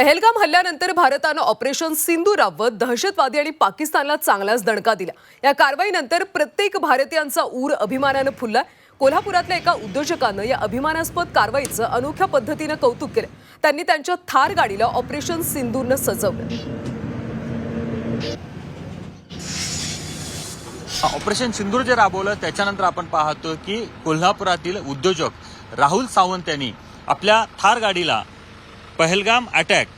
पहलगाम हल्ल्यानंतर भारतानं ऑपरेशन सिंधू राबवत दहशतवादी आणि पाकिस्तानला चांगलाच दणका दिला. या कारवाईनंतर प्रत्येक भारतीयांचा ऊर अभिमानानं फुलला कोल्हापुरातल्या एका उद्योजकानं या अभिमानास्पद कारवाईचं अनोख्या पद्धतीनं कौतुक केलं. त्यांनी त्यांच्या थार गाडीला ऑपरेशन सिंदूरनं सजवलं. ऑपरेशन सिंदूर जे राबवलं त्याच्यानंतर आपण पाहतो की कोल्हापुरातील उद्योजक राहुल सावंत यांनी आपल्या थार गाडीला पहलगाम अटॅक.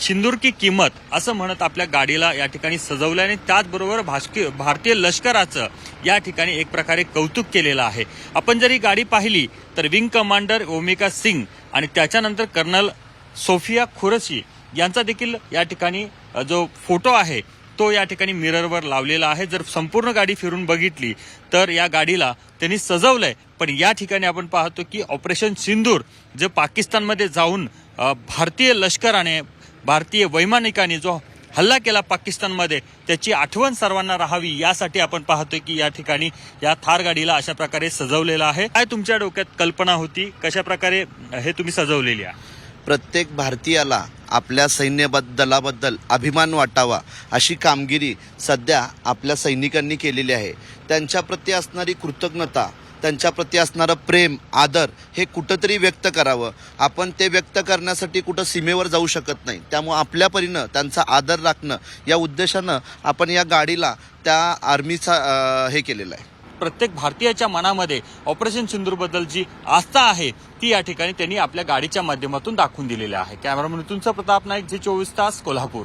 सिंदूर की किंमत असं म्हणत आपल्या गाडीला या ठिकाणी सजवलं आणि त्याचबरोबर भाषकी भारतीय लष्कराचं या ठिकाणी एक प्रकारे कौतुक केलेलं आहे. आपण जर ही गाडी पाहिली तर विंग कमांडर ओमिका सिंग आणि त्याच्यानंतर कर्नल सोफिया खुरशी यांचा देखील या ठिकाणी जो फोटो आहे तो या ठिकाणी मिररवर लावलेला आहे. जर संपूर्ण गाडी फिरून बघितली तर या गाडीला त्यांनी सजवलंय. पण या ठिकाणी आपण पाहतो की ऑपरेशन सिंदूर जे पाकिस्तानमध्ये जाऊन भारतीय लष्कराने भारतीय वैमानिकाने जो हल्ला केला पाकिस्तानमध्ये त्याची आठवण सर्वांना राहावी यासाठी आपण पाहतोय की या ठिकाणी या थार गाडीला अशा प्रकारे सजवलेलं आहे. काय तुमच्या डोक्यात कल्पना होती? कशा प्रकारे हे तुम्ही सजवलेली आहे? प्रत्येक भारतीयाला आपल्या सैन्यबद्दलाबद्दल अभिमान वाटावा अशी कामगिरी सध्या आपल्या सैनिकांनी केलेली आहे. त्यांच्याप्रती असणारी कृतज्ञता त्यांच्याप्रती असणारं प्रेम आदर हे कुठंतरी व्यक्त करावं. आपण ते व्यक्त करण्यासाठी कुठं सीमेवर जाऊ शकत नाही. त्यामुळं आपल्या परीनं त्यांचा आदर राखणं या उद्देशानं आपण या गाडीला त्या आर्मीचा हे केलेलं आहे. प्रत्येक भारतीयाच्या मनामध्ये ऑपरेशन सिंदूरबद्दल जी आस्था आहे ती या ठिकाणी त्यांनी आपल्या गाडीच्या माध्यमातून दाखवून दिलेली आहे. कॅमेरामन तुमचा प्रताप नाईक झी चोवीस तास कोल्हापूर.